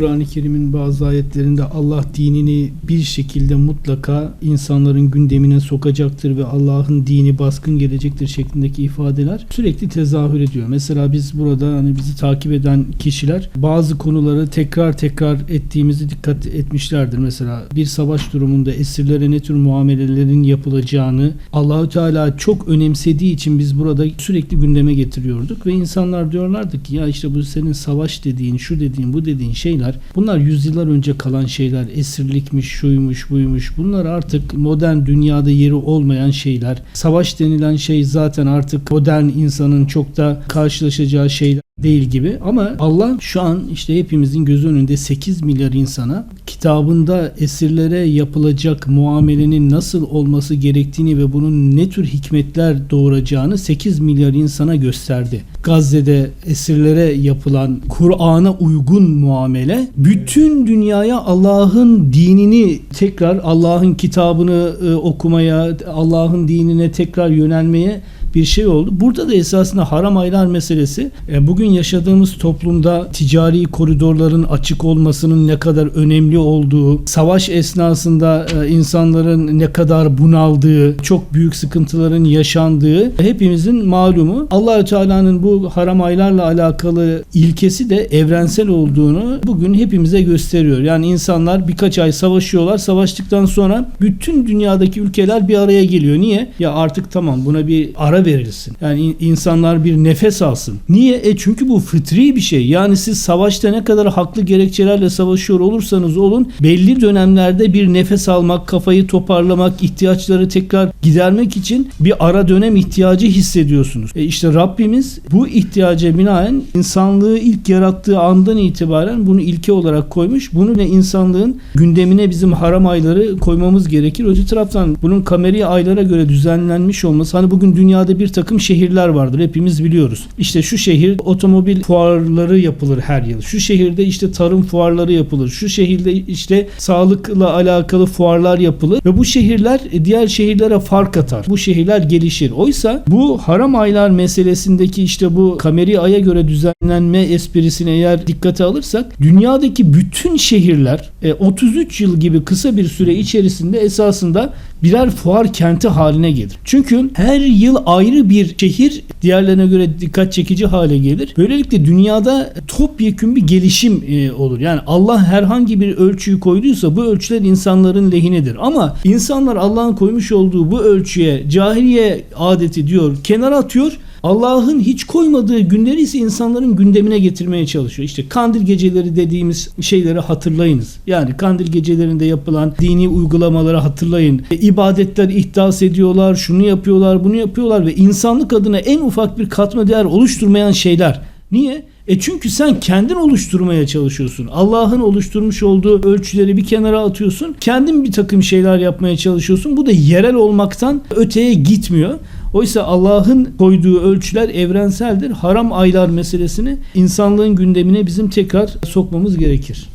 Kur'an-ı Kerim'in bazı ayetlerinde Allah dinini bir şekilde mutlaka insanların gündemine sokacaktır ve Allah'ın dini baskın gelecektir şeklindeki ifadeler sürekli tezahür ediyor. Mesela biz burada hani bizi takip eden kişiler bazı konuları tekrar tekrar ettiğimizi dikkat etmişlerdir. Mesela bir savaş durumunda esirlere ne tür muamelelerin yapılacağını Allahü Teala çok önemsediği için biz burada sürekli gündeme getiriyorduk ve insanlar diyorlardı ki ya işte bu senin savaş dediğin, şu dediğin, bu dediğin şeyler bunlar yüzyıllar önce kalan şeyler. Esirlikmiş, şuymuş, buymuş. Bunlar artık modern dünyada yeri olmayan şeyler. Savaş denilen şey zaten artık modern insanın çok da karşılaşacağı şeyler değil gibi ama Allah şu an işte hepimizin gözü önünde 8 milyar insana kitabında esirlere yapılacak muamelenin nasıl olması gerektiğini ve bunun ne tür hikmetler doğuracağını 8 milyar insana gösterdi. Gazze'de esirlere yapılan Kur'an'a uygun muamele bütün dünyaya Allah'ın dinini tekrar Allah'ın kitabını e, okumaya, Allah'ın dinine tekrar yönelmeye bir şey oldu. Burada da esasında haram aylar meselesi e, bugün yaşadığımız toplumda ticari koridorların açık olmasının ne kadar önemli olduğu, savaş esnasında e, insanların ne kadar bunaldığı, çok büyük sıkıntıların yaşandığı hepimizin malumu. Allahü Teala'nın bu haram aylarla alakalı ilkesi de evrensel olduğunu bugün hepimize gösteriyor. Yani insanlar birkaç ay savaşıyorlar. Savaştıktan sonra bütün dünyadaki ülkeler bir araya geliyor. Niye? Ya artık tamam buna bir ara verilsin. Yani in- insanlar bir nefes alsın. Niye? E çünkü bu fıtri bir şey. Yani siz savaşta ne kadar haklı gerekçelerle savaşıyor olursanız olun belli dönemlerde bir nefes almak, kafayı toparlamak, ihtiyaçları tekrar gidermek için bir ara dönem ihtiyacı hissediyorsunuz. E işte Rabbimiz bu ihtiyaca binaen insanlığı ilk yarattığı andan itibaren bunu ilke olarak koymuş. Bunu ne insanlığın gündemine bizim haram ayları koymamız gerekir. Öte taraftan bunun kameri aylara göre düzenlenmiş olması hani bugün dünyada bir takım şehirler vardır. Hepimiz biliyoruz. İşte şu şehir otomobil fuarları yapılır her yıl. Şu şehirde işte tarım fuarları yapılır. Şu şehirde işte sağlıkla alakalı fuarlar yapılır ve bu şehirler e, diğer şehirlere fark atar. Bu şehirler gelişir. Oysa bu haram aylar meselesindeki işte bu kameri aya göre düzenlenme esprisine eğer dikkate alırsak dünyadaki bütün şehirler e, 33 yıl gibi kısa bir süre içerisinde esasında birer fuar kenti haline gelir. Çünkü her yıl ayrı bir şehir diğerlerine göre dikkat çekici hale gelir. Böylelikle dünyada topyekün bir gelişim e, olur. Yani Allah herhangi bir ölçüyü koyduysa bu ölçüler insanların lehinedir. Ama insanlar Allah'ın koymuş olduğu bu ölçüye cahiliye adeti diyor kenara atıyor. Allah'ın hiç koymadığı günleri ise insanların gündemine getirmeye çalışıyor. İşte kandil geceleri dediğimiz şeyleri hatırlayınız. Yani kandil gecelerinde yapılan dini uygulamaları hatırlayın. E, ibadetler ihdas ediyorlar, şunu yapıyorlar, bunu yapıyorlar ve insanlık adına en ufak bir katma değer oluşturmayan şeyler. Niye? E çünkü sen kendin oluşturmaya çalışıyorsun. Allah'ın oluşturmuş olduğu ölçüleri bir kenara atıyorsun. Kendin bir takım şeyler yapmaya çalışıyorsun. Bu da yerel olmaktan öteye gitmiyor. Oysa Allah'ın koyduğu ölçüler evrenseldir. Haram aylar meselesini insanlığın gündemine bizim tekrar sokmamız gerekir.